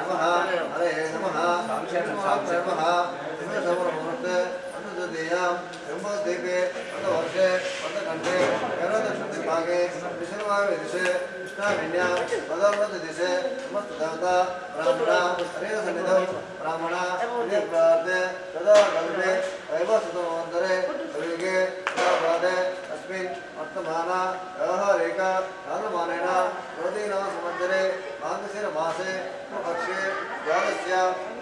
नमः, हरे नमः नमः समर्पणते अन्नदीयां ब्रह्मदीपे अन्नवर्षे अन्नकण्ठे करदशतिभागे विश्ववायुदिशे कृष्णाविन्या पदावतदिशे समस्तदेवता ब्राह्मणा हरेसन्निधौ ब्राह्मणा पुण्यप्रार्थे तदा लग्ने वैवसुतमन्तरे दुर्गे तदा प्राते अस्मिन् వర్తమాన వ్యవహారేక కారణమానేన ప్రతిన సంవత్సరే మాంగశిర మాసే పక్షే ద్వాదశ్య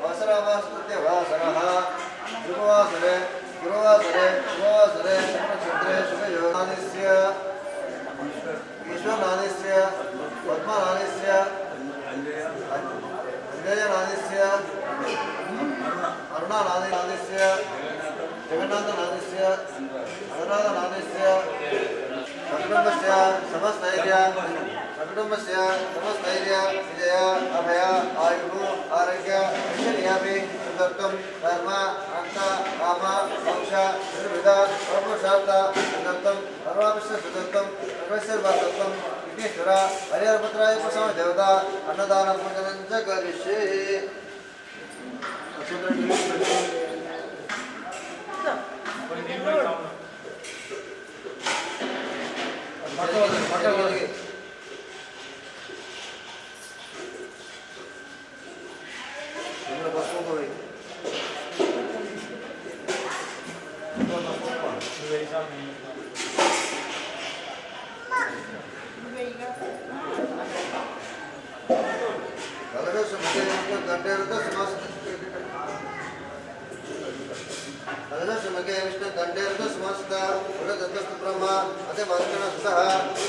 వాసరావాసృత్య వాసర శుభవాసరే గురువాసరే శుభవాసరే శుభనక్షత్రే శుభయోగాదిస్య ఈశ్వరనాదిస్య పద్మనాదిస్య అంజయనాదిస్య అరుణానాదినాదిస్య జగన్నాథనాదిస్య అనురాధనాదిస్య सकुटुम्बस्य समस्तैर्य सकुटुम्बस्य समस्तैर्य, विजय, अभय, आयुः, आरोग्य ऐश्वर्यापि सुदत्तं धर्म अन्त देवता अन्नदानं करिष्ये। Gracias. ದಂಡೇರ್ಗ ಸುಮಸ್ತ ಉಳ್ಳದಸ್ತು ಬ್ರಹ್ಮ, ಅದೇ ಮಾತೃಣ ಸಹ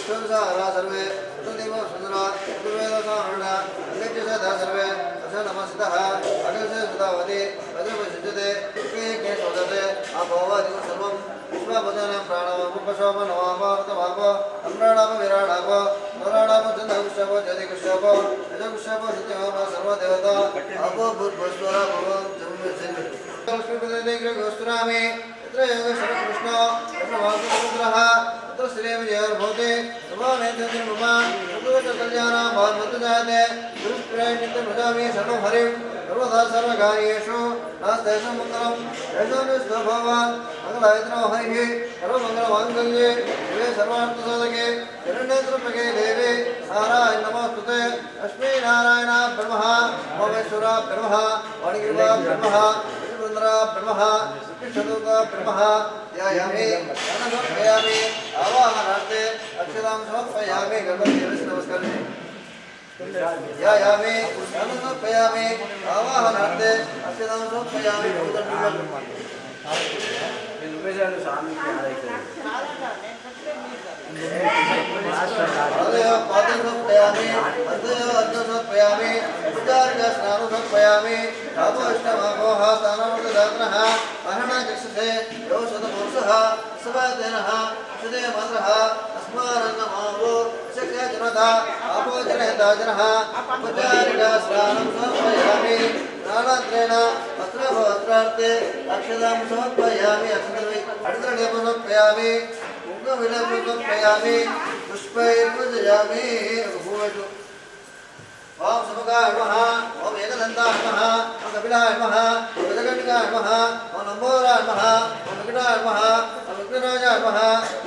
ಸಂಸಾರ ಸರ್ವೇ ಸುದೇವ ಸುಂದರ ಸುವೇದ ಸಾರಣ ನಿರ್ಜಸದ ಸರ್ವೇ ಅಸ ನಮಸ್ತಃ ಅಡಸ ಸುಧಾವತಿ ಭದ್ರವ ಸಿದ್ಧತೆ ಕೇಕೆ ಸೋದತೆ ಅಭೋವಾದಿವ ಸರ್ವಂ ವಿಶ್ವಭಜನ ಪ್ರಾಣವಾಮುಪಶೋಮ ನವಾಮಾರ್ತವಾಮ ಅಮ್ರಾಣಾಮ ವಿರಾಣಾಮ ಮರಾಣಾಮ ಚಂದ್ರಗುಷಭ ಜಯಗುಷಭ ಯಜಗುಷಭ ನಿತ್ಯವಾಮ ಸರ್ವದೇವತಾ ಅಭೋ ಭೂರ್ಭಸ್ವರ ಭಗವಾನ್ ಜನ್ಮ ಲಕ್ಷ್ಮೀಪದೇ ಗೋಸ್ತುರಾಮಿ तत्र योगेश्वर कृष्णो तत्र वासुपुत्रः तत्र श्रीविजयर्भवति सर्वनेतृकल्याणां भागवतजाते गुरुस्प्रेणितं भजामि सर्वं हरिं सर्वदा सर्वकार्येषु नास्तेषां मङ्गलं येषां स्वभावान् मङ्गलायत्नो हरिः सर्वमङ्गलमाङ्गल्ये शिवे सर्वार्थसाधके शरण्येत्रपके देवे नारायण नमोस्तुते लक्ष्मी नारायण ब्रह्मः ममेश्वर ब्रह्मः मणिगिरिवा ब्रह्मः ब्रह्मः कृष्णदूता ब्रह्मः ध्यायामि समर्पयामि आवाहनार्थे अक्षतां समर्पयामि गणपतिदेवस्य नमस्कारः ध्यायामि समर्पयामि आवाहनार्थे अक्षतां समर्पयामि पादं समर्पयामि अर्धयो अर्धं समर्पयामि उपचारिका स्नानं समर्पयामि अपोष्टमापोः स्नानमृतदात्रः अहनचक्षुषे यो शतपुरुषः सवादेनः क्षुदे मन्द्रः अस्मारङ्गमावो शक्य जनता आपो जनयता जनः उपचारिका स्नानं समर्पयामि स्नानात्रेण वस्त्रभवस्त्रार्थे अक्षतां समर्पयामि अक्षतर्वै अडितरणेपं समर्पयामि रत्नविलपयामि पुष्पैर्मुदयामि भूवतु ॐ समुखाय नमः ॐ एकदन्ताय नमः ॐ कपिलाय नमः ॐ गजकण्डिकाय नमः ॐ नम्बोराय नमः ॐ विकटाय नमः ॐ विघ्नराजाय नमः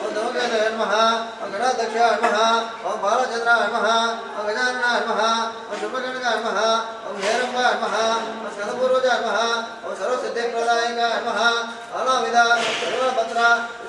ॐ धौकेन्द्राय नमः ॐ गणाध्यक्षाय नमः ॐ बालचन्द्राय नमः ॐ गजाननाय नमः ॐ शुभकण्डिकाय नमः ॐ हेरम्बाय नमः ॐ स्कन्दपूर्वजाय नमः ॐ सर्वसिद्धिप्रदायिकाय नमः अनाविदा सर्वपत्र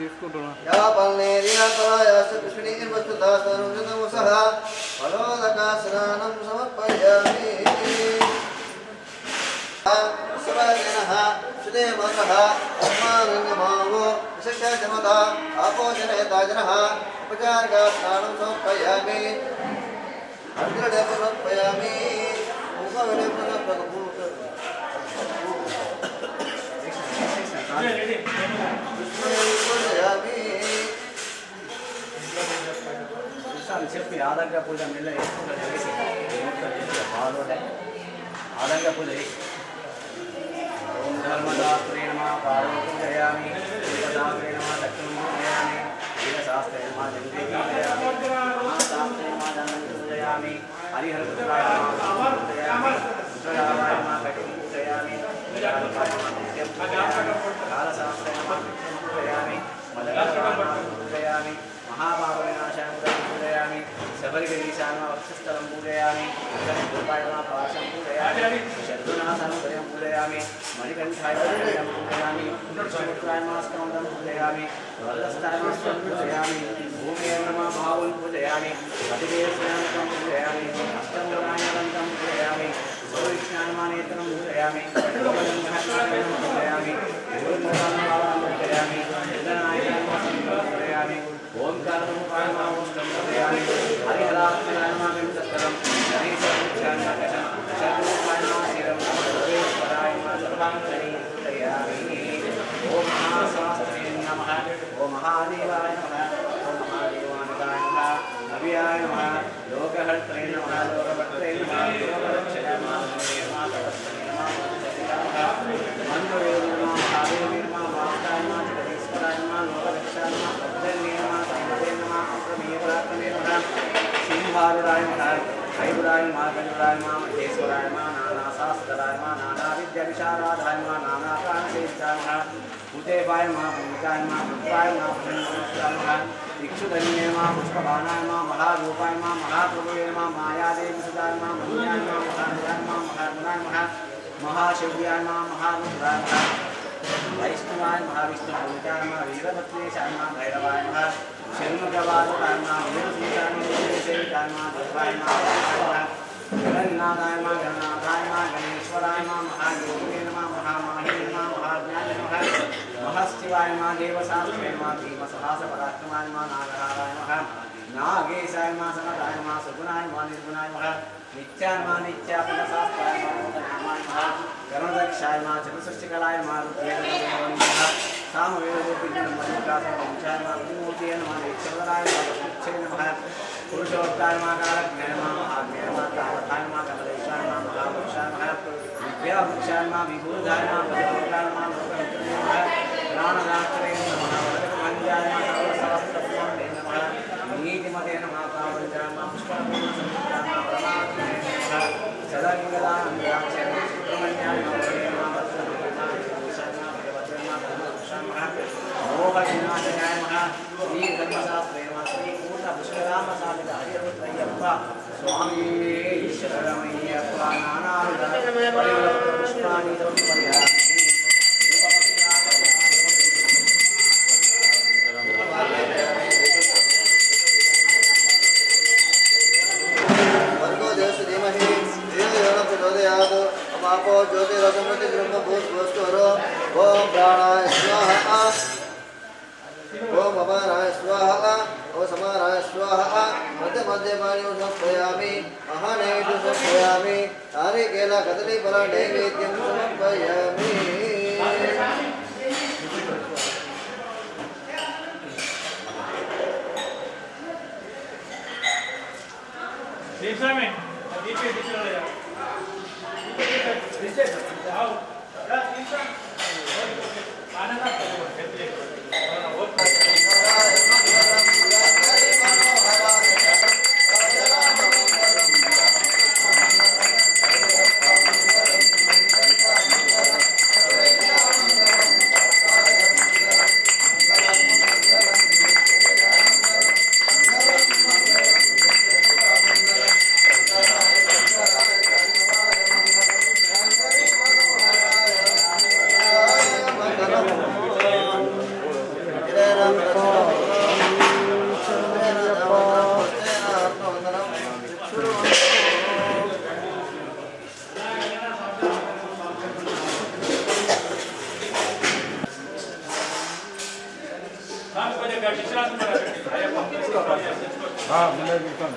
తీసుకుంటున్నా. యా పల్నే దినాకరాయాస కృష్ణీం వస్తుదాస్తనుజతము సహ ఫలోదకా స్నానం సమర్పయామి. సవజనః సుదేవనః అమ్మానంగమావో విశిష్యజమత ఆపోజనయతాజనః ఉపచారగా స్నానం సమర్పయామి. అగ్రడే సమర్పయామి. ముఖవిడే సమర్పయామి చెప్పి ఆదంగా పూజ మెల్ల వేసుకుంటారు వేసి బాగా ఆదంగా పూజ చేసి ఓం ధర్మశాస్త్రే నమ పాదం పూజయామి దేవదాగ్రే నమ దక్షిణం పూజయామి వీరశాస్త్రే నమ దండే పూజయామి మహాశాస్త్రే నమ నమ కాలశాస్త్రే నమ महापापविनाशां पूजयामि शबरिगिरिशां वक्षस्थलं पूजयामि गोपालना पाशं पूजयामि शत्रुनाशं हृदयं पूजयामि मणिकण्ठाय हृदयं पूजयामि समुद्रायमास्कन्दं पूजयामि वरदस्थायमास्कं पूजयामि भूमेर्नमभावं पूजयामि पतिदेवस्नानकं पूजयामि अष्टमूलायनन्तं पूजयामि सौविष्णानमानेतनं पूजयामि पूजयामि पूजयामि సౌవిజ్ఞానమానేతరం పూజయామి పూజయామి పూజయామి పూజయామి ఓంకారం పూజయామి హరిహరాత్మనామం సత్కరం గణేశం ఓం మహాశాస్త్రే నమ ఓం మహాదేవాయ నమ ఓం మహాదేవానకాయ నమ నవ్యాయ నమ లోకహర్త్రే నమ లోకభర్త్రే నమ లోకరక్షయ నమ నమ తపస్వే నమ మంత్రవేద నమ మహాదేవి నమ మాతాయ నమ జగదీశ్వరాయ నమ లోకరక్షాయ నమ ప్రజన్యే నమ సంపదే నమ అప్రమేయ పరాక్రమే నమ సింహారుడాయ నమ హైరుడాయ నమ గణుడాయ నమ మహేశ్వరాయ నమ నానా శాస్త్రాయ నమ నానా విద్య విశారాధాయ నమ నానా ప్రాణశేషాయ నమ భూదేవాయ నమ భూమికాయ నమ పుత్రాయ నమ పునః నమ ఇక్షుధన్యే నమ పుష్పబాణాయ నమ మహారూపాయ నమ మహాప్రభువే నమ మాయాదేవి సుధాయ నమ మన్యాయ నమ మహానుజాయ నమ మహాగుణాయ నమ మహాశివ్యాయ నమ మహారుద్రాయ నమ వైష్ణవాయ మహావిష్ణు పూజాయ నమ వీరభద్రేశాయ నమ భైరవాయ నమ శర్మగవాదాయ నమ వీరసూతాయ నమ వీరసేవితాయ నమ దేవాయ నమ జగన్నాథాయ నమ గణనాథాయ నమ గణేశ్వరాయ నమ మహాయోగినే నమ మహామాహే నమ మహాజ్ఞాయ నమ మహశివాయ నమ దేవశాస్త్రే నమ భీమసహాస పరాక్రమాయ నమ నాగరాయ నమ నాగేశాయ నమ సమదాయ నమ సుగుణాయ నమ నిర్గుణాయ నమ నిత్యాయ నమ నిత్యాపదశాస్త్రాయ నమ నూతనామాయ నమ గణదక్షాయ నమ చతుసృష్టికలాయ నమ రుద్రేణ నమ సామవేదోపిన మధుకాస వంశాయ నమ విమూర్తి నమ నిత్యవరాయ నమ పుచ్చే నమ పురుషోత్తాయ నమ కాలజ్ఞాయ నమ మహాజ్ఞాయ నమ తావతాయ నమ కమలేశాయ నమ మహావృక్షాయ నమ విద్యావృక్షాయ నమ విభూతాయ నమ భగవతాయ నమ లోకమిత్రే నమ ప్రాణదాత్రే నమ వరదమంజాయ నమ సర్వశాస్త్రపుణ్యే నమ నీతిమతే నమ కావంజాయ నమ పుష్పపూర్ణ సంయుక్తాయ నమ పరమాత్మే నమ సదలింగదానందాక్షర సుబ్రహ్మణ్యాయ నమ హరే నమ భద్రనాయ నమ ఈశాయ నమ భగవతే నమ ధర్మవృక్షాయ నమ మోహవినాశయాయ నమ శ్రీ ధర్మశాస్త్రే నమ శ్రీ పూర్ణ పుష్కరామ समर्पयामि अहनेषु समर्पयामि नारिकेल कदलीफल नैवेद्यं समर्पयामि दीक्षा में दीक्षा दीक्षा ले जाओ हाँ मिला कीर्तन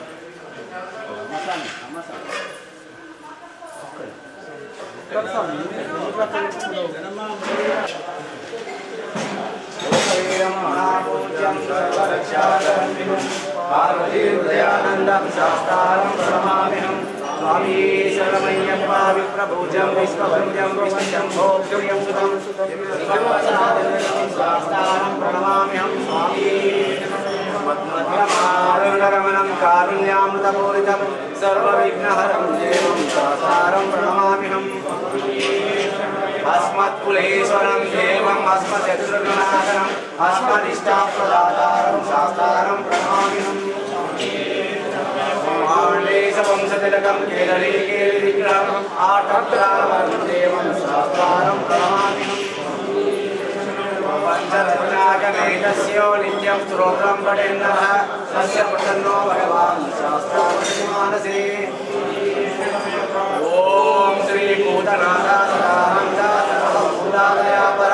स्वामी शरणमय्यप्पा विप्रभुजं विश्वभुजं विश्वशम्भोक्षुयं स्वामी పద్మరమణం కారుణ్యామృతపూరితం సర్వవిఘ్నహరం దేవం సాసారం ప్రణమామిహం అస్మత్కులేశ్వరం దేవం అస్మశత్రుఘ్నాశనం అస్మదిష్టాప్రదాతారం శాస్తారం ప్రణమామిహం వంశతిలకం కేరళీ కేలి విగ్రహం ఆటత్రాలం దేవం శాస్తారం ప్రణమామిహం पञ्चरत्नाकमेतस्यो नित्यं स्तोत्रं पठेन्दः तस्य प्रसन्नो भगवान् शास्त्रामानसे ॐ श्रीभूतनाथासदानन्दासदादया पर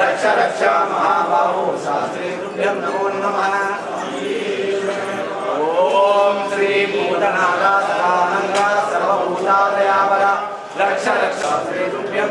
रक्ष रक्ष महाबाहो शास्त्रे तुभ्यं नमो नमः ॐ श्रीभूतनाथासदानन्दा सर्वभूतादया पर रक्ष रक्ष श्रीतुभ्यं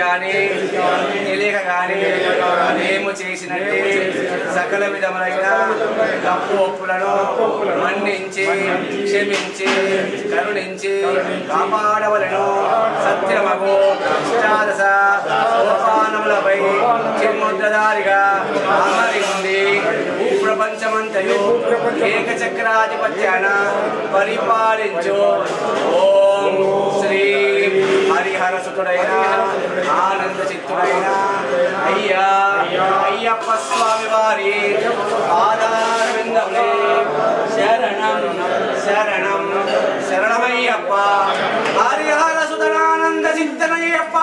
కానీ తెలియక గాని మేము చేసినట్టే సకల విధములైన తప్పు ఒప్పులను మన్నించి క్షమించి కరుణించి కాపాడవలను సత్యమగు అష్టాదశ సోపానములపై చిన్ముద్రదారిగా అమరి ఉంది ప్రపంచమంతయు ఏకచక్రాధిపత్యాన పరిపాలించు. ఓం శ్రీ హరిహర సుతుడైన ఆనంద చిత్తుడైన అయ్యా అయ్యప్ప స్వామి వారి పాదారవిందములే శరణం శరణం శరణమయ్యప్ప హరిహర సుతనానంద చిత్తనయ్యప్ప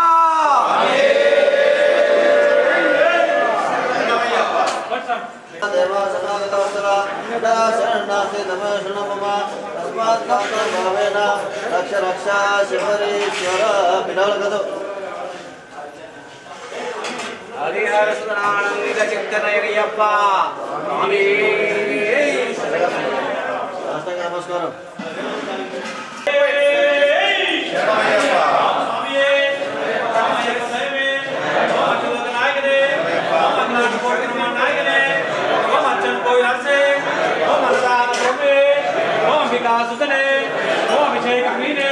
దేవా సమాగతవత్సల యదా శరణాస్తి తమ రక్ష రక్ష శివరీశ్వర హరిహర చిత్తనయ్యప్ప సాష్టాంగ నమస్కారం 对不对？我还没吃呢。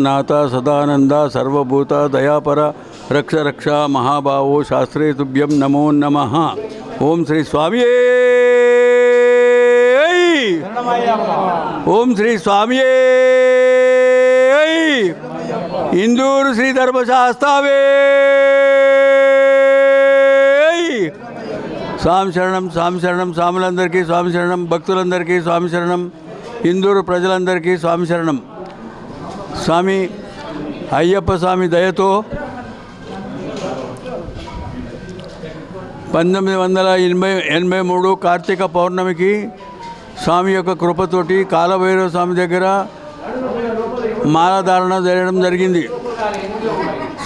భూతనాథ సదానంద సర్వభూత దయాపర రక్ష రక్ష మహాభావో శాస్త్రే తుభ్యం నమో నమ ఓం శ్రీ స్వామి ఓం శ్రీ స్వామి ఇందూరు శ్రీ ధర్మశాస్త్రావే స్వామి శరణం స్వామి శరణం స్వాములందరికీ స్వామి శరణం భక్తులందరికీ స్వామి శరణం ఇందూరు ప్రజలందరికీ స్వామి శరణం స్వామి అయ్యప్ప స్వామి దయతో పంతొమ్మిది వందల ఎనభై ఎనభై మూడు కార్తీక పౌర్ణమికి స్వామి యొక్క కృపతోటి కాలభైరవ స్వామి దగ్గర మాలధారణ జరగడం జరిగింది.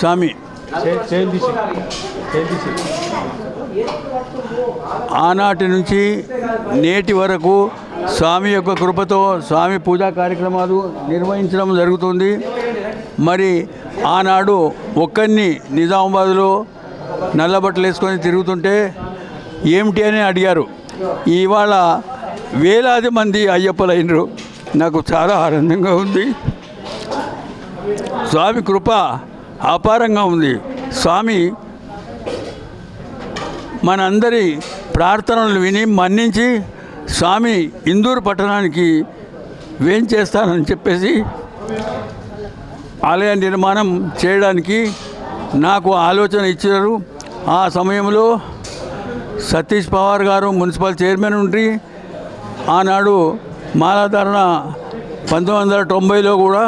స్వామి. ఆనాటి నుంచి నేటి వరకు స్వామి యొక్క కృపతో స్వామి పూజా కార్యక్రమాలు నిర్వహించడం జరుగుతుంది. మరి ఆనాడు ఒక్కరిని నిజామాబాద్లో నల్లబట్టలు వేసుకొని తిరుగుతుంటే ఏమిటి అని అడిగారు. ఇవాళ వేలాది మంది అయ్యప్పలైనరు. నాకు చాలా ఆనందంగా ఉంది. స్వామి కృప అపారంగా ఉంది. స్వామి మనందరి ప్రార్థనలు విని మన్నించి స్వామి ఇందూరు పట్టణానికి వేం చేస్తానని చెప్పేసి ఆలయ నిర్మాణం చేయడానికి నాకు ఆలోచన ఇచ్చారు. ఆ సమయంలో సతీష్ పవార్ గారు మున్సిపల్ చైర్మన్ ఉండి ఆనాడు మాలాధారణ పంతొమ్మిది వందల తొంభైలో కూడా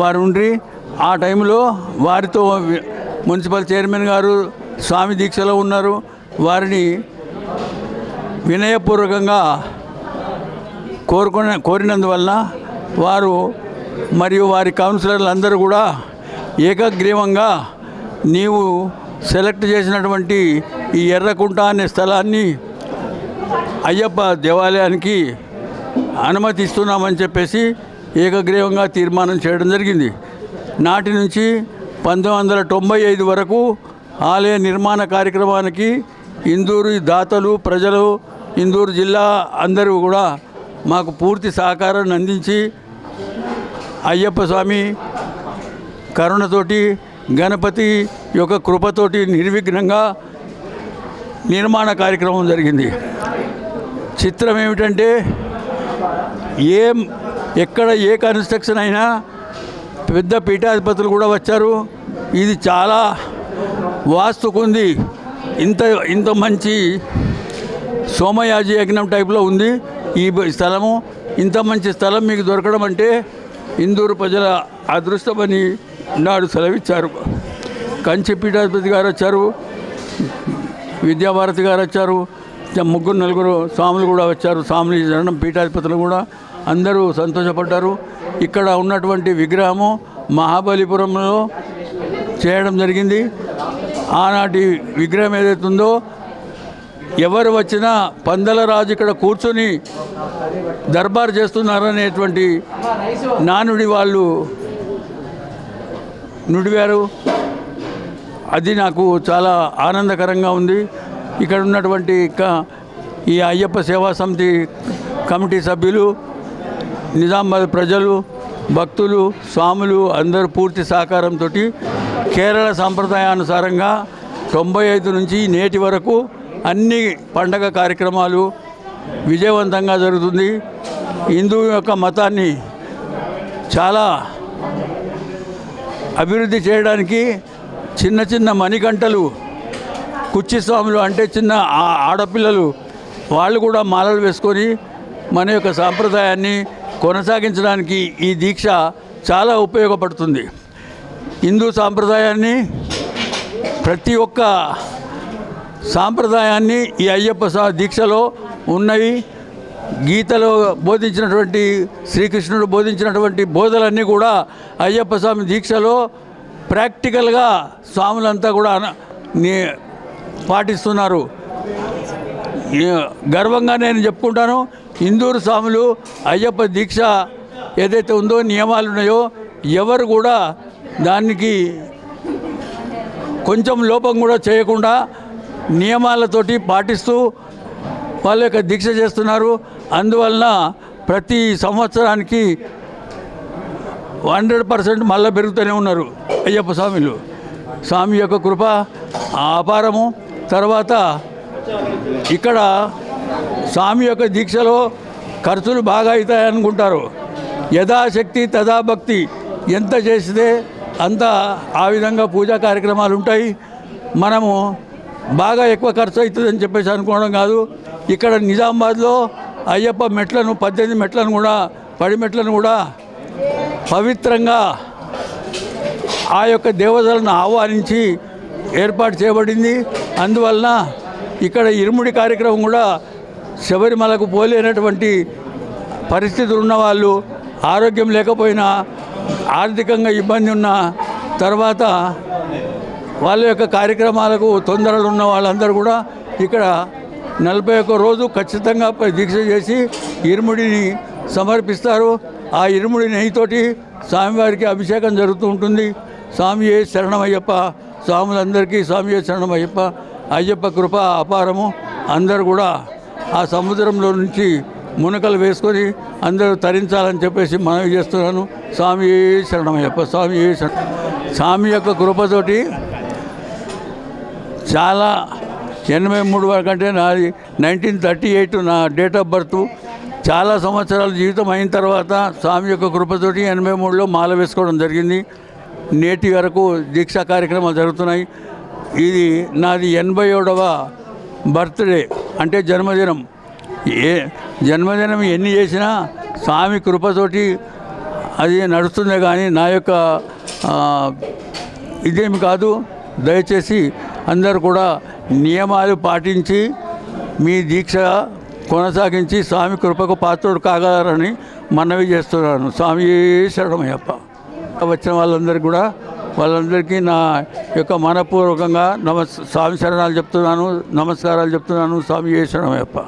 వారు ఉండి ఆ టైంలో వారితో మున్సిపల్ చైర్మన్ గారు స్వామి దీక్షలో ఉన్నారు. వారిని వినయపూర్వకంగా కోరుకున్న కోరినందువల్ల వారు మరియు వారి కౌన్సిలర్లు అందరూ కూడా ఏకగ్రీవంగా నీవు సెలెక్ట్ చేసినటువంటి ఈ ఎర్రకుంట అనే స్థలాన్ని అయ్యప్ప దేవాలయానికి అనుమతి ఇస్తున్నామని చెప్పేసి ఏకగ్రీవంగా తీర్మానం చేయడం జరిగింది. నాటి నుంచి పంతొమ్మిది వందల తొంభై ఐదు వరకు ఆలయ నిర్మాణ కార్యక్రమానికి ఇందూరు దాతలు ప్రజలు ఇందూరు జిల్లా అందరూ కూడా మాకు పూర్తి సహకారాన్ని అందించి అయ్యప్ప స్వామి కరుణతోటి గణపతి యొక్క కృపతోటి నిర్విఘ్నంగా నిర్మాణ కార్యక్రమం జరిగింది. చిత్రం ఏమిటంటే ఏం ఎక్కడ ఏ కన్స్ట్రక్షన్ అయినా పెద్ద పీఠాధిపతులు కూడా వచ్చారు. ఇది చాలా వాస్తుకుంది. ఇంత ఇంత మంచి సోమయాజి యజ్ఞం టైప్లో ఉంది ఈ స్థలము. ఇంత మంచి స్థలం మీకు దొరకడం అంటే ఇందూరు ప్రజల అదృష్టమని నాడు సెలవిచ్చారు. కంచి పీఠాధిపతి గారు వచ్చారు విద్యాభారతి గారు వచ్చారు ముగ్గురు నలుగురు స్వాములు కూడా వచ్చారు స్వాములు జనం పీఠాధిపతులు కూడా అందరూ సంతోషపడ్డారు. ఇక్కడ ఉన్నటువంటి విగ్రహము మహాబలిపురంలో చేయడం జరిగింది. ఆనాటి విగ్రహం ఏదైతే ఉందో ఎవరు వచ్చినా పందల రాజు ఇక్కడ కూర్చొని దర్బార్ చేస్తున్నారనేటువంటి నానుడి వాళ్ళు నుడివారు అది నాకు చాలా ఆనందకరంగా ఉంది. ఇక్కడ ఉన్నటువంటి క- ఈ అయ్యప్ప సేవా సమితి కమిటీ సభ్యులు నిజామాబాద్ ప్రజలు భక్తులు స్వాములు అందరూ పూర్తి సహకారంతో కేరళ సాంప్రదాయానుసారంగా తొంభై ఐదు నుంచి నేటి వరకు అన్ని పండగ కార్యక్రమాలు విజయవంతంగా జరుగుతుంది. హిందూ యొక్క మతాన్ని చాలా అభివృద్ధి చేయడానికి చిన్న చిన్న మణికంటలు కుచ్చిస్వాములు అంటే చిన్న ఆడపిల్లలు వాళ్ళు కూడా మాలలు వేసుకొని మన యొక్క సాంప్రదాయాన్ని కొనసాగించడానికి ఈ దీక్ష చాలా ఉపయోగపడుతుంది. హిందూ సాంప్రదాయాన్ని ప్రతి ఒక్క సాంప్రదాయాన్ని ఈ అయ్యప్ప స్వామి దీక్షలో ఉన్నవి గీతలో బోధించినటువంటి శ్రీకృష్ణుడు బోధించినటువంటి బోధలన్నీ కూడా అయ్యప్ప స్వామి దీక్షలో ప్రాక్టికల్గా స్వాములంతా కూడా పాటిస్తున్నారు. గర్వంగా నేను చెప్పుకుంటాను హిందూరు స్వాములు అయ్యప్ప దీక్ష ఏదైతే ఉందో నియమాలు ఉన్నాయో ఎవరు కూడా దానికి కొంచెం లోపం కూడా చేయకుండా నియమాలతోటి పాటిస్తూ వాళ్ళ యొక్క దీక్ష చేస్తున్నారు. అందువలన ప్రతి సంవత్సరానికి హండ్రెడ్ పర్సెంట్ మళ్ళీ పెరుగుతూనే ఉన్నారు అయ్యప్ప స్వామిలు. స్వామి యొక్క కృప అపారము తర్వాత ఇక్కడ స్వామి యొక్క దీక్షలో ఖర్చులు బాగా అవుతాయనుకుంటారు. యథాశక్తి తథాభక్తి ఎంత చేస్తే అంత ఆ విధంగా పూజా కార్యక్రమాలు ఉంటాయి. మనము బాగా ఎక్కువ ఖర్చు అవుతుందని చెప్పేసి అనుకోవడం కాదు. ఇక్కడ నిజామాబాద్లో అయ్యప్ప మెట్లను పద్దెనిమిది మెట్లను కూడా పడి మెట్లను కూడా పవిత్రంగా ఆ యొక్క దేవతలను ఆహ్వానించి ఏర్పాటు చేయబడింది. అందువలన ఇక్కడ ఇరుముడి కార్యక్రమం కూడా శబరిమలకు పోలేనటువంటి పరిస్థితులు ఉన్నవాళ్ళు ఆరోగ్యం లేకపోయినా ఆర్థికంగా ఇబ్బంది ఉన్న తర్వాత వాళ్ళ యొక్క కార్యక్రమాలకు తొందరలు ఉన్న వాళ్ళందరూ కూడా ఇక్కడ నలభై ఒక్క రోజు ఖచ్చితంగా దీక్ష చేసి ఇరుముడిని సమర్పిస్తారు. ఆ ఇరుముడి నెయ్యితోటి స్వామివారికి అభిషేకం జరుగుతూ ఉంటుంది. స్వామి ఏ శరణమయ్యప్ప స్వాములందరికీ స్వామి ఏ శరణమయ్యప్ప అయ్యప్ప కృప అపారము. అందరు కూడా ఆ సముద్రంలో నుంచి మునకలు వేసుకొని అందరూ తరించాలని చెప్పేసి మనవి చేస్తున్నాను. స్వామి శరణమయ్యప్ప స్వామి శరణ స్వామి యొక్క కృపతోటి చాలా ఎనభై మూడు వరకు అంటే నాది నైన్టీన్ థర్టీ ఎయిట్ నా డేట్ ఆఫ్ బర్త్. చాలా సంవత్సరాల జీవితం అయిన తర్వాత స్వామి యొక్క కృపతోటి ఎనభై మూడులో మాల వేసుకోవడం జరిగింది. నేటి వరకు దీక్షా కార్యక్రమాలు జరుగుతున్నాయి. ఇది నాది ఎనభై ఏడవ బర్త్డే అంటే జన్మదినం. ఏ జన్మదినం ఎన్ని చేసినా స్వామి కృపతోటి అది నడుస్తుందే కానీ నా యొక్క ఇదేమి కాదు. దయచేసి అందరు కూడా నియమాలు పాటించి మీ దీక్ష కొనసాగించి స్వామి కృపకు పాత్రుడు కాగలరని మనవి చేస్తున్నాను. స్వామి శరణమయ్యప్ప. వచ్చిన వాళ్ళందరికీ కూడా వాళ్ళందరికీ నా యొక్క మనపూర్వకంగా నమస్ స్వామి శరణాలు చెప్తున్నాను నమస్కారాలు చెప్తున్నాను. స్వామి శరణమయ్యప్ప.